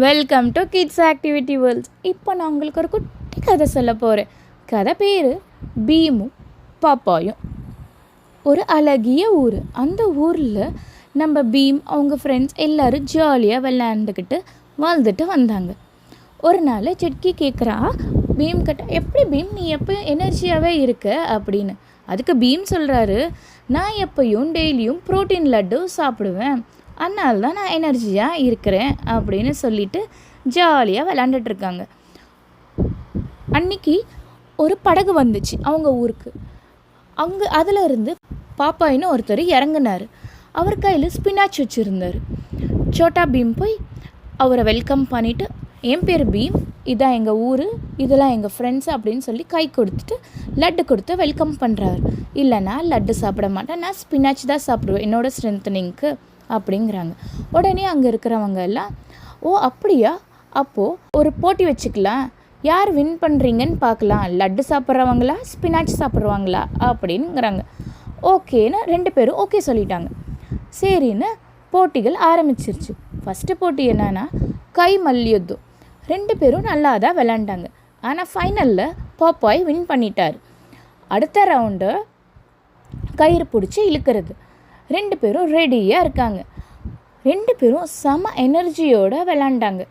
Welcome to kids activity worlds இப்போ நான் உங்களுக்கு ஒரு குட்டி கதை சொல்ல போகிறேன் கதை பேர் பீமும் பாப்பாயும். ஒரு அழகிய ஊர். அந்த ஊரில் நம்ம பீம் அவங்க ஃப்ரெண்ட்ஸ் எல்லோரும் ஜாலியாக விளையாண்டுக்கிட்டு வாழ்ந்துட்டு வந்தாங்க. ஒரு நாள் செட்கி கேட்குறா பீம் கிட்ட எப்படி பீம் நீ எப்போ எனர்ஜியாகவே இருக்க? அப்படின்னு. அதுக்கு பீம் சொல்கிறாரு நான் எப்பயும் டெய்லியும் ப்ரோட்டீன் லட்டு சாப்பிடுவேன். அதனால தான் நான் எனர்ஜியாக இருக்கிறேன் அப்படின்னு சொல்லிட்டு ஜாலியாக விளாண்டுட்ருக்காங்க அன்னைக்கு ஒரு படகு வந்துச்சு அவங்க ஊருக்கு. அங்கே அதில் இருந்து பாப்பாயின்னு ஒருத்தர் இறங்குனார். அவர் கையில் ஸ்பினாச் வச்சுருந்தார். சோட்டா பீம் போய் அவரை வெல்கம் பண்ணிவிட்டு என் பேர் பீம். இதான் எங்கள் ஊர். இதெல்லாம் எங்கள் ஃப்ரெண்ட்ஸ் அப்படின்னு சொல்லி கை கொடுத்துட்டு லட்டு கொடுத்து வெல்கம் பண்ணுறாரு இல்லைனா லட்டு சாப்பிட மாட்டேன். நான் ஸ்பினாச் தான் சாப்பிடுவேன். என்னோடய ஸ்ட்ரென்த்தனிங்க்கு அப்படிங்கிறாங்க. உடனே அங்கே இருக்கிறவங்க எல்லாம் ஓ அப்படியா? அப்போது ஒரு போட்டி வச்சுக்கலாம். யார் வின் பண்ணுறீங்கன்னு பார்க்கலாம். லட்டு சாப்பிட்றவங்களா? ஸ்பினாச் சாப்பிட்றவங்களா? அப்படிங்கிறாங்க. ஓகேன்னு ரெண்டு பேரும் ஓகே சொல்லிட்டாங்க. சரின்னு போட்டிகள் ஆரம்பிச்சிருச்சு. ஃபஸ்ட்டு போட்டி என்னன்னா கை மல்யுத்தம். ரெண்டு பேரும் நல்லா தான் விளாண்டாங்க ஆனால் ஃபைனலில் பாப்பாய் வின் பண்ணிட்டார். அடுத்த ரவுண்டு கயிறு பிடிச்சி இழுக்கிறது. ரெண்டு பேரும் ரெடியாக இருக்காங்க. ரெண்டு பேரும் செம எனர்ஜியோடு விளாண்டாங்க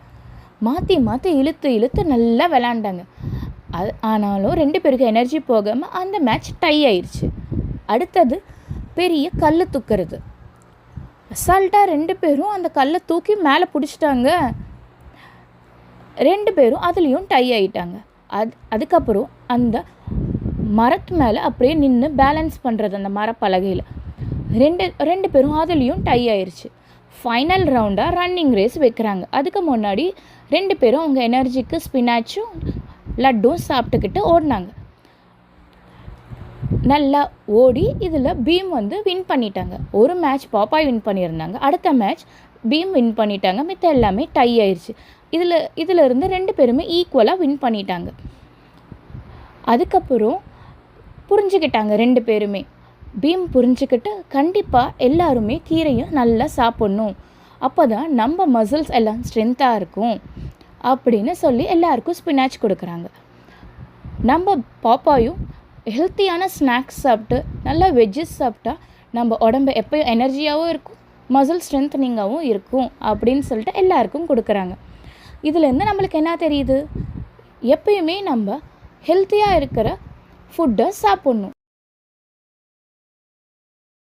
மாற்றி மாற்றி இழுத்து இழுத்து நல்லா விளாண்டாங்க அது ஆனாலும் ரெண்டு பேருக்கு எனர்ஜி போகாமல் அந்த மேட்ச் டை ஆயிடுச்சு அடுத்தது பெரிய கல் தூக்கிறது. அசால்ட்டாக ரெண்டு பேரும் அந்த கல்லை தூக்கி மேலே பிடிச்சிட்டாங்க. ரெண்டு பேரும் அதுலேயும் டை ஆகிட்டாங்க அது அதுக்கப்புறம் அந்த மரத்து மேலே அப்படியே நின்று பேலன்ஸ் பண்ணுறது அந்த மரப்பலகையில். ரெண்டு ரெண்டு பேரும் அதுலேயும் டை ஆயிடுச்சு ஃபைனல் ரவுண்டாக ரன்னிங் ரேஸ் வைக்கிறாங்க. அதுக்கு முன்னாடி ரெண்டு பேரும் அவங்க எனர்ஜிக்கு ஸ்பினாச்சும் லட்டும் சாப்பிட்டுக்கிட்டு ஓடினாங்க. நல்லா ஓடி இதில் பீம் வந்து வின் பண்ணிட்டாங்க. ஒரு மேட்ச் பாப்பாய் வின் பண்ணியிருந்தாங்க. அடுத்த மேட்ச் பீம் வின் பண்ணிட்டாங்க. மித்த எல்லாமே டை ஆயிடுச்சு இதில் இதில் இருந்து ரெண்டு பேருமே ஈக்குவலாக வின் பண்ணிட்டாங்க. அதுக்கப்புறம் புரிஞ்சுக்கிட்டாங்க ரெண்டு பேருமே. பீம் புரிஞ்சுக்கிட்டு கண்டிப்பாக எல்லாருமே கீரையும் நல்லா சாப்பிட்ணும். அப்போ தான் நம்ம மசில்ஸ் எல்லாம் ஸ்ட்ரென்த்தாக இருக்கும். அப்படின்னு சொல்லி எல்லாருக்கும் ஸ்பினாச் கொடுக்குறாங்க. நம்ம பாப்பாயும் ஹெல்த்தியான ஸ்நாக்ஸ் சாப்பிட்டு நல்லா வெஜ்ஜஸ் சாப்பிட்டா நம்ம உடம்பு எப்போயும் எனர்ஜியாகவும் இருக்கும் மசில் ஸ்ட்ரென்த்னிங்காகவும் இருக்கும் அப்படின்னு சொல்லிட்டு எல்லாருக்கும் கொடுக்குறாங்க. இதுலேருந்து நம்மளுக்கு என்ன தெரியுது? எப்பயுமே நம்ம ஹெல்த்தியாக இருக்கிற ஃபுட்டை சாப்பிட்ணும்.